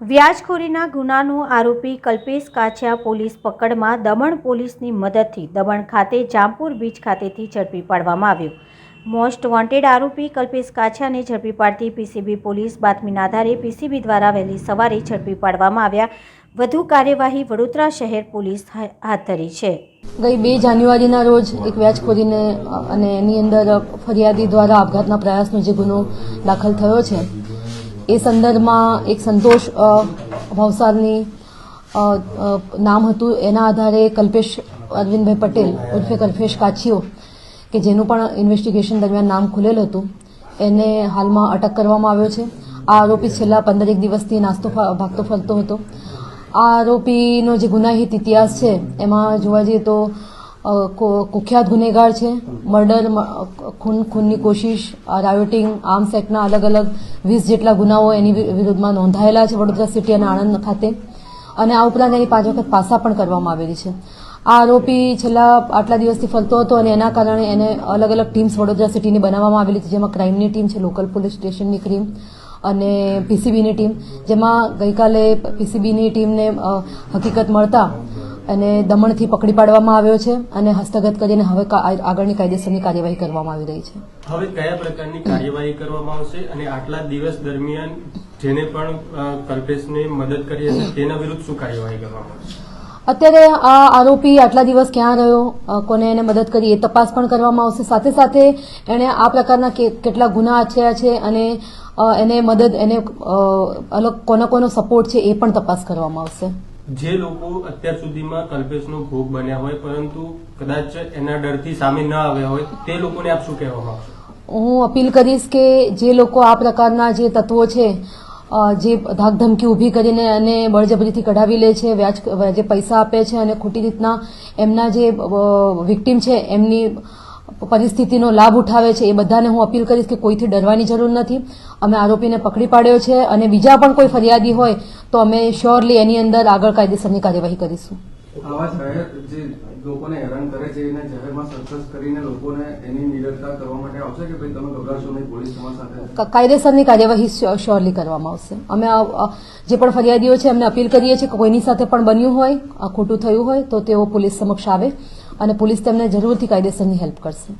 વ્યાજખોરીના ગુનાનો આરોપી કલ્પેશ કાછિયા પોલીસ પકડમાં દમણ પોલીસની મદદથી દમણ ખાતે જામપુર બીચ ખાતેથી ઝડપી પાડવામાં આવ્યો. મોસ્ટ વોન્ટેડ આરોપી કલ્પેશ કાછિયાને ઝડપી પાડતી પીસીબી પોલીસ બાતમીના આધારે પીસીબી દ્વારા વહેલી સવારે ઝડપી પાડવામાં આવ્યા. વધુ કાર્યવાહી વડોદરા શહેર પોલીસ હાથ ધરી છે. ગઈ બે જાન્યુઆરીના રોજ એક વ્યાજખોરીને અને એની અંદર ફરિયાદી દ્વારા આપઘાતના પ્રયાસનો જે ગુનો દાખલ થયો છે એ સંદર્ભમાં એક સંતોષ ભાવસારની નામ હતું. એના આધારે કલ્પેશ, અરવિંદભાઈ પટેલ, ઉર્ફે કલ્પેશ કાછીઓ, કે જેનું પણ ઇન્વેસ્ટિગેશન દરમિયાન નામ ખુલેલ હતું, એને હાલમાં અટક કરવામાં આવ્યો છે. આ આરોપી છેલ્લા પંદરેક દિવસથી નાસ્તો ભાગતો ફરતો હતો. આ આરોપીનો જે ગુનાહિત ઇતિહાસ છે, એમાં જોવા જઈએ તો કુખ્યાત ગુનેગાર છે. મર્ડર ખૂન, ખૂનની કોશિશ રાયોટિંગ આર્મ્સ એક્ટના અલગ અલગ વીસ જેટલા ગુનાઓ એની વિરુદ્ધમાં નોંધાયેલા છે વડોદરા સિટી અને આણંદ ખાતે. અને આ ઉપરાંત એની પાંચ વખત પાસા પણ કરવામાં આવેલી છે. આ આરોપી છેલ્લા આટલા દિવસથી ફરતો હતો અને એના કારણે એને અલગ અલગ ટીમ્સ વડોદરા સિટીની બનાવવામાં આવેલી છે. જેમાં ક્રાઇમની ટીમ છે, લોકલ પોલીસ સ્ટેશનની ટીમ અને પીસીબીની ટીમ. જેમાં ગઈકાલે પીસીબીની ટીમને હકીકત મળતા અને દમણથી પકડી પાડવામાં આવ્યો છે અને હસ્તગત કરીને હવે આગળની કાયદેસરની કાર્યવાહી કરવામાં આવી રહી છે. હવે કયા પ્રકારની કાર્યવાહી કરવામાં આવશે અને આટલા દિવસ દરમિયાન જેને પણ કલ્પેશને મદદ કરી હશે તેના વિરુદ્ધ શું કાર્યવાહી કરવામાં આવશે? અત્યારે આ આરોપી આટલા દિવસ ક્યાં રહ્યો કોને એને મદદ કરી એ તપાસ પણ કરવામાં આવશે. સાથે સાથે એણે આ પ્રકારના કેટલા ગુના આચર્યા છે અને એને મદદ એને અલગ કોનો કોનો સપોર્ટ છે એ પણ તપાસ કરવામાં આવશે. જે લોકો અત્યાર સુધીમાં કલ્પેશનો ભોગ બન્યા હોય, પરંતુ કદાચ એના ડરથી સામે ન આવ્યા હોય, તે લોકોને આપ શું કહેવા માંગશો? હું અપીલ કરીશ કે જે લોકો આ પ્રકારના જે તત્વો છે જે ધાકધમકી ઊભી કરીને અને બળજબરીથી કઢાવી લે છે, વ્યાજ, જે પૈસા આપે છે અને ખોટી રીતના એમના જે વિક્ટીમ છે, એમની પરિસ્થિતિનો લાભ ઉઠાવે છે એ બધાને હું અપીલ કરીશ કે કોઈથી ડરવાની જરૂર નથી. અમે આરોપીને પકડી પાડ્યો છે અને બીજા પણ કોઈ ફરિયાદી હોય તો અમે શ્યોરલી એની અંદર આગળ કાયદેસરની કાર્યવાહી કરીશું. આવા જાહેર જે લોકોને હેરાન કરે છે એને જાહેરમાં સરકસ કરીને લોકોને એની નિડરતા કરવા માટે આવશે કે ભાઈ તમે ગભરાશો નહીં પોલીસ સાથે કાયદેસરની કાર્યવાહી શ્યો- શ્યોરલી કરવામાં આવશે. અમે જે પણ ફરિયાદીઓ છે એમને અપીલ કરીએ છીએ કે કોઈની સાથે પણ બન્યું હોય આ ખોટું થયું હોય તો તેઓ પોલીસ સમક્ષ આવે. અને પોલીસ તેમને જરૂરથી કાયદેસરની હેલ્પ કરશે.